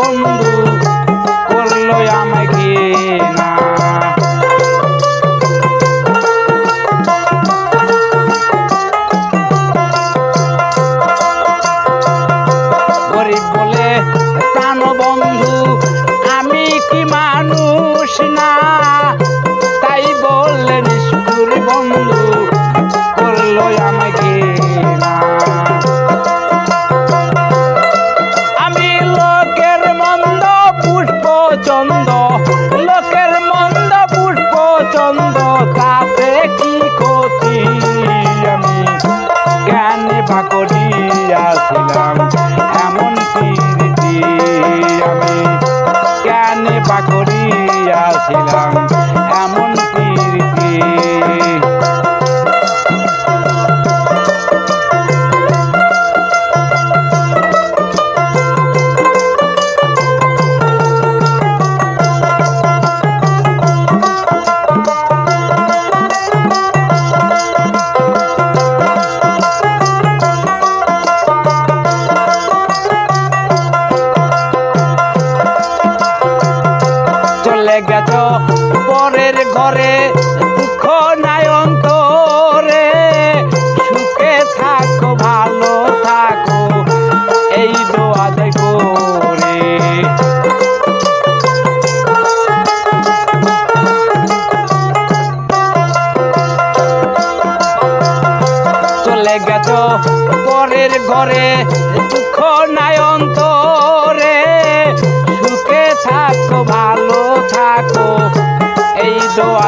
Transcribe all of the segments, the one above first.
বন্ধু চন্দ লোকের মন্দ পুষ্প চন্দ তাতে কি ক্ষতি? আমি জ্ঞানে বাকরিয়াছিলাম চলে গেছ? পরের ঘরে দুঃখ নাই অন্তরে। সুখে থাকো, ভালো থাকো, এই দোয়া করে। চলে গেছ? পরের ঘরে দুঃখ নাই অন্তরে।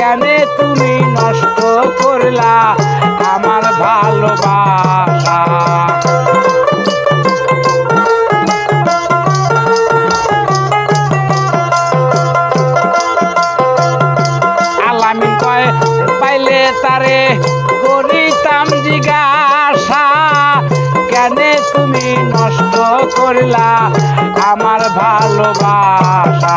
কেন তুমি নষ্ট করলা আমার ভালোবাসা। আলামিন কয়, পাইলে তারে করিতাম জিজ্ঞাসা। কেন তুমি নষ্ট করলা আমার ভালোবাসা।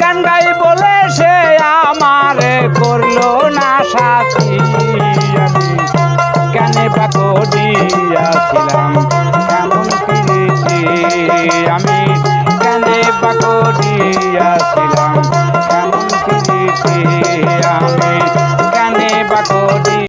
গান গাই বলে সে আমারে করল না সাথী। কেন বা করিয়াছিলাম এমন